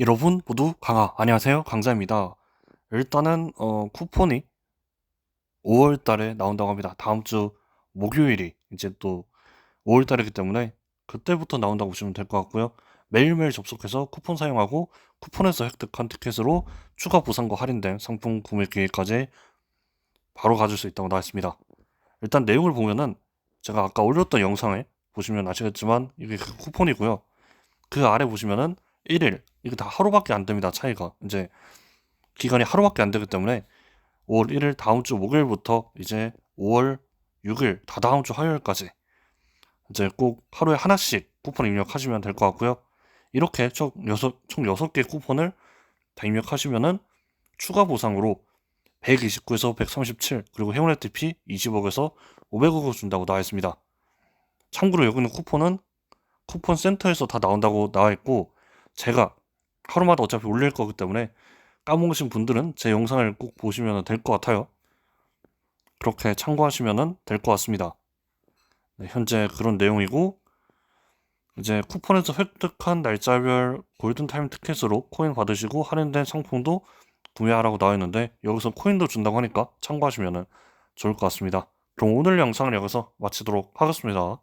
여러분 모두 강하 안녕하세요. 강자입니다. 일단은 어, 쿠폰이 5월 달에 나온다고 합니다. 다음 주 목요일이 이제 또 5월 달이기 때문에 그때부터 나온다고 보시면 될 것 같고요. 매일매일 접속해서 쿠폰 사용하고 쿠폰에서 획득한 티켓으로 추가 보상과 할인된 상품 구매 기회까지 바로 가질 수 있다고 나와 있습니다. 일단 내용을 보면은 제가 아까 올렸던 영상에 보시면 아시겠지만 이게 그 쿠폰이고요. 그 아래 보시면은 1일 이거 다 하루밖에 안 됩니다 차이가. 이제 기간이 하루밖에 안 되기 때문에 5월 1일 다음 주 목요일부터 이제 5월 6일 다 다음 주 화요일까지 이제 꼭 하루에 하나씩 쿠폰 입력하시면 될 것 같고요. 이렇게 총 6, 총 6개 쿠폰을 다 입력하시면은 추가 보상으로 129에서 137 그리고 행운의 TP 20억에서 500억을 준다고 나와 있습니다. 참고로 여기는 쿠폰은 쿠폰 센터에서 다 나온다고 나와 있고 제가 하루마다 어차피 올릴 거기 때문에 까먹으신 분들은 제 영상을 꼭 보시면 될 것 같아요. 그렇게 참고하시면 될 것 같습니다. 네, 현재 그런 내용이고 이제 쿠폰에서 획득한 날짜별 골든타임 티켓으로 코인 받으시고 할인된 상품도 구매하라고 나와 있는데 여기서 코인도 준다고 하니까 참고하시면 좋을 것 같습니다. 그럼 오늘 영상을 여기서 마치도록 하겠습니다.